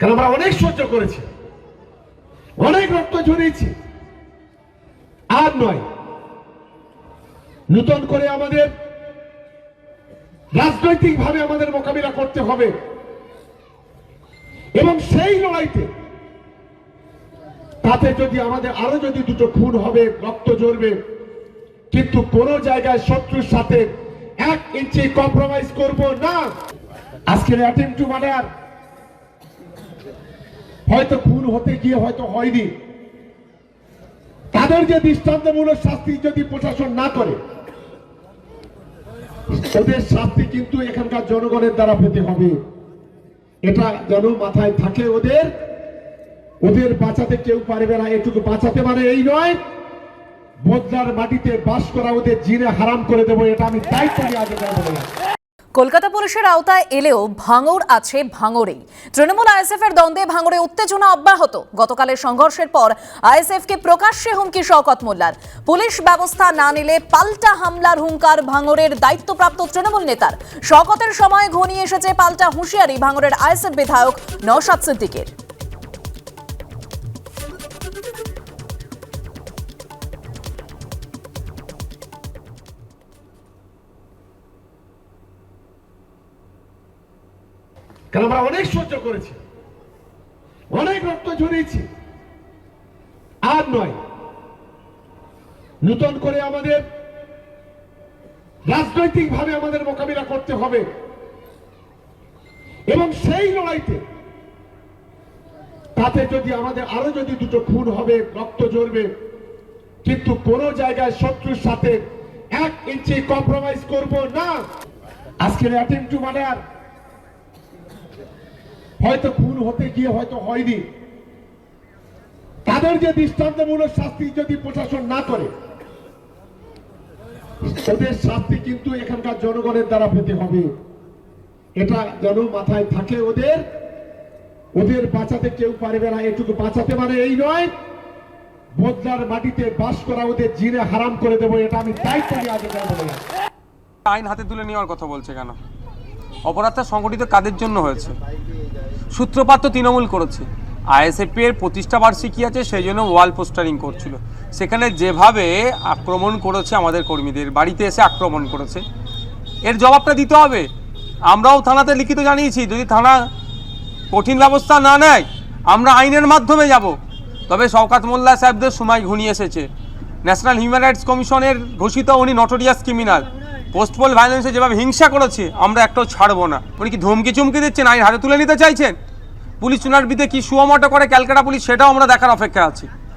কারণ আমরা অনেক সহ্য করেছি। অনেক রক্ত ঝরিয়েছি। আর নয়, নূতন করে আমাদের রাজনৈতিকভাবে আমাদের মোকাবিলা করতে হবে। এবং সেই লড়াইতে তাতে যদি আমাদের আরও যদি দুটো খুন হবে, রক্ত ঝরবে, কিন্তু কোন জায়গায় শত্রুর সাথে এক ইঞ্চি কম্প্রোমাইজ করব না। আজকের অ্যাটেম্প টু মার্ডার হয়তো খুন হতে গিয়ে হয়তো হয়নি। তাদের যে দৃষ্টান্তমূলক শাস্তি যদি প্রশাসন না করে, ওদের শাস্তি কিন্তু এখানকার জনগণের দ্বারা পেতে হবে। এটা যেন মাথায় থাকে ওদের। ওদের বাঁচাতে কেউ পারবে না, এটুকু বাঁচাতে পারে এই নয়, বদলার মাটিতে বাস করা ওদের জিনে হারাম করে দেবো, এটা আমি দায়িত্ব নিয়ে আগে বলে। কলকাতা পুলিশের আওতায় এলেও ভাঙর আছে ভাঙরেই তৃণমূল আইএসএফ এর দ্বন্দ্বে ভাঙরে উত্তেজনা অব্যাহত। গতকালের সংঘর্ষের পর আইএসএফ কে প্রকাশ্যে হুমকি শওকত মোল্লার। পুলিশ ব্যবস্থা না নিলে পাল্টা হামলার হুঙ্কার ভাঙরের দায়িত্বপ্রাপ্ত তৃণমূল নেতার। শওকতের সময় ঘনিয়ে এসেছে পাল্টা হুঁশিয়ারি ভাঙরের আইএসএফ বিধায়ক নওশাদ সিদ্দিকের। কারণ আমরা অনেক সহ্য করেছি। অনেক রক্ত ঝরিয়েছি। আর নয়, নূতন করে আমাদের রাজনৈতিকভাবে আমাদের মোকাবিলা করতে হবে। এবং সেই লড়াইতে তাতে যদি আমাদের আরও যদি দুটো খুন হবে, রক্ত ঝরবে, কিন্তু কোন জায়গায় শত্রুর সাথে এক ইঞ্চি কম্প্রোমাইজ করব না। আজকের অ্যাটেম্প টু মার্ডার হয়তো খুন হতে গিয়ে হয়তো হয়নি। তাদের যে দৃষ্টান্তমূলক শাস্তি যদি প্রশাসন না করে, ওদের শাস্তি কিন্তু এখানকার জনগণের দ্বারা পেতে হবে। এটা যেন মাথায় থাকে ওদের। ওদের বাঁচাতে কেউ পারবে না, এটুকু বাঁচাতে পারে এই নয়, বদলার মাটিতে বাস করা ওদের জিনে হারাম করে দেবো, এটা আমি দায়িত্ব নিয়ে আগে আইন হাতে তুলে নেওয়ার কথা বলছে কেন? অপরাধটা সংগঠিত কাদের জন্য হয়েছে? সূত্রপাত তো তৃণমূল করেছে। আইএসএফ এর প্রতিষ্ঠা বার্ষিকী আছে, সেই জন্য ওয়াল পোস্টারিং করছিল। সেখানে যেভাবে আক্রমণ করেছে আমাদের কর্মীদের, বাড়িতে এসে আক্রমণ করেছে। এর জবাবটা দিতে হবে। আমরাও থানাতে লিখিত জানিয়েছি, যদি থানা কঠিন ব্যবস্থা না নেয়, আমরা আইনের মাধ্যমে যাব। তবে শওকাত মোল্লা সাহেবদের সময় ঘনিয়ে এসেছে। ন্যাশনাল হিউম্যান রাইটস কমিশনের ঘোষিত উনি নটোরিয়াস ক্রিমিনাল পোস্টপোল ভায়োলেন্সে যেভাবে হিংসা করেছে, আমরা একটাও ছাড়বো না। উনি কি ধমকি চমকি দিচ্ছেন? আইন হাতে তুলে নিতে চাইছেন? পুলিশ চুনার বিদে কি সুয়মটো করে ক্যালকাটা পুলিশ, সেটাও আমরা দেখার অপেক্ষা আছি।